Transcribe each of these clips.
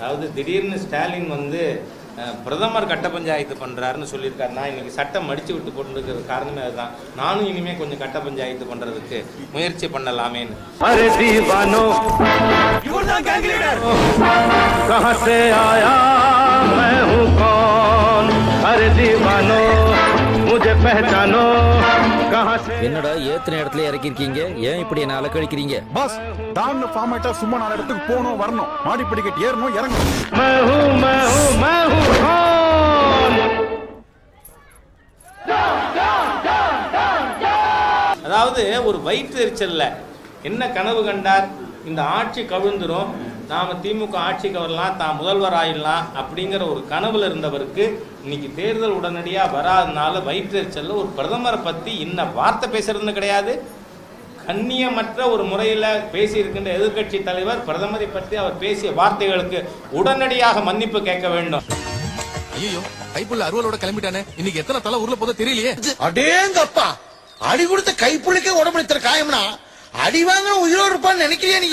அதாவது திடீர்னு ஸ்டாலின் வந்து பிரதமர் கட்ட பஞ்சாயத்து பண்றாருன்னு சொல்லியிருக்காரு. நான் இன்னைக்கு சட்டம் மடிச்சு விட்டு போட்டுருக்கிற காரணமே அதுதான். நானும் இனிமே கொஞ்சம் கட்ட பஞ்சாயத்து பண்றதுக்கு முயற்சி பண்ணலாமேன்னு. अरे என்னடா ஏத்தின இடத்துல இறக்கிருக்கீங்க ஏன் இப்படி என்ன அலக்கழிக்கிறீங்க? பாஸ் டான்னு ஃபார்மேட்டா சும்மா நாலு இடத்துக்கு போகணும் வரணும். மாடி படிக்கட்டு ஏறணும் இறங்கணும். அதாவது ஒரு வயிற்று எரிச்சல்ல என்ன கனவு கண்டார்? இந்த ஆட்சி கவிழ்ந்துடும் நாம திமுக ஆட்சிக்கு வரலாம் தான் முதல்வர் ஆயிடலாம் அப்படிங்கிற ஒரு கனவுல இருந்தவருக்கு இன்னைக்கு தேர்தல் உடனடியா வராதனால வயிற்றெரிச்சல்ல ஒரு பிரதமரை பத்தி இன்ன வார்த்தை பேசுறதுன்னு கிடையாது. கண்ணியமற்ற ஒரு முறையில் பேசியிருக்கின்ற எதிர்க்கட்சி தலைவர் பிரதமரை பற்றி அவர் பேசிய வார்த்தைகளுக்கு உடனடியாக மன்னிப்பு கேட்க வேண்டும். ஐயோ கைப்புள்ள அருவலோட கிளம்பிட்டானே. இன்னைக்கு எத்தனை தலை ஊர்ல போதோ தெரியலையே. அடேங்கப்பா அடி கொடுத்த கைப்புள்ளிக்கே உடம்புல இத்தனை காயம்னா அடி வாங்க உயிரோடு இருப்பான்னு நினைக்கிறியா நீ?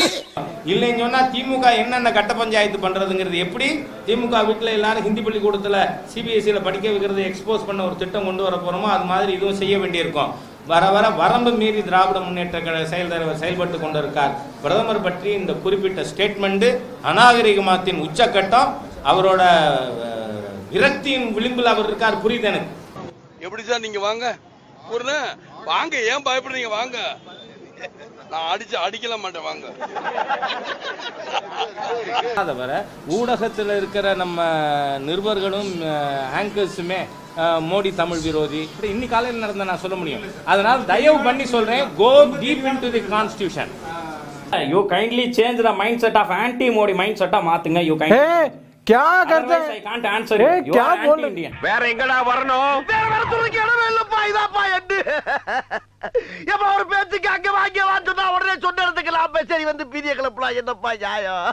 இல்லைன்னு சொன்னா திமுக என்னென்ன கட்ட பஞ்சாயத்து பண்றதுங்கிறது எப்படி? திமுக வீட்டில் எல்லாரும் ஹிந்தி பள்ளிக்கூடத்தில் சிபிஎஸ்சியில் படிக்க வைக்கிறது எக்ஸ்போஸ் பண்ண ஒரு திட்டம் கொண்டு வர போறோமோ அது மாதிரி இதுவும் செய்ய வேண்டியிருக்கும். வர வர வரம்பு மீறி திராவிட முன்னேற்ற கழக செயல் தலைவர் செயல்பட்டு கொண்டிருக்கார். பிரதமர் பற்றி இந்த குறிப்பிட்ட ஸ்டேட்மெண்ட் அநாகரிகமாத்தின் உச்சக்கட்டம் அவரோட விரக்தியின் விளிம்பில் அவர் இருக்கார். புரியுது எனக்கு? எப்படி சார் நீங்க வாங்க? வாங்க ஏன் பயப்படுறீங்க? வாங்க. நான் அடிச்சு அடிக்கல மாட்டேன் வாங்க தவிர ஊடகத்தில் இருக்கிற நம்ம நிருபர்களும் ஆங்கர்ஸுமே மோடி தமிழ் விரோதி இப்படி இன்னி காலையில் நடந்த நான் சொல்ல முடியும் அதனால் தயவு பண்ணி சொல்றேன் go deep in to the constitution you kindly change the mindset of anti Modi mind செட்டா மாத்துங்க யூ கைண்ட் क्या ஐ காண்ட் ஆன்சர் ஏய், யூ क्या ஆர் बोल ஆன்டி இந்தியன் வேற எங்கடா வரணும் வேற வேற சொல்றதுக்கு இடமே இல்லப்பா இதாப்பா எட்டு எப்ப ஒரு பேச்சுக்கு அங்க வாங்க வான்னு சொன்னா உடனே சொன்ன இடத்துக்கு நான் சரி வந்து பீதிய கிளப்பலாம் என்னப்பா நியாயம்?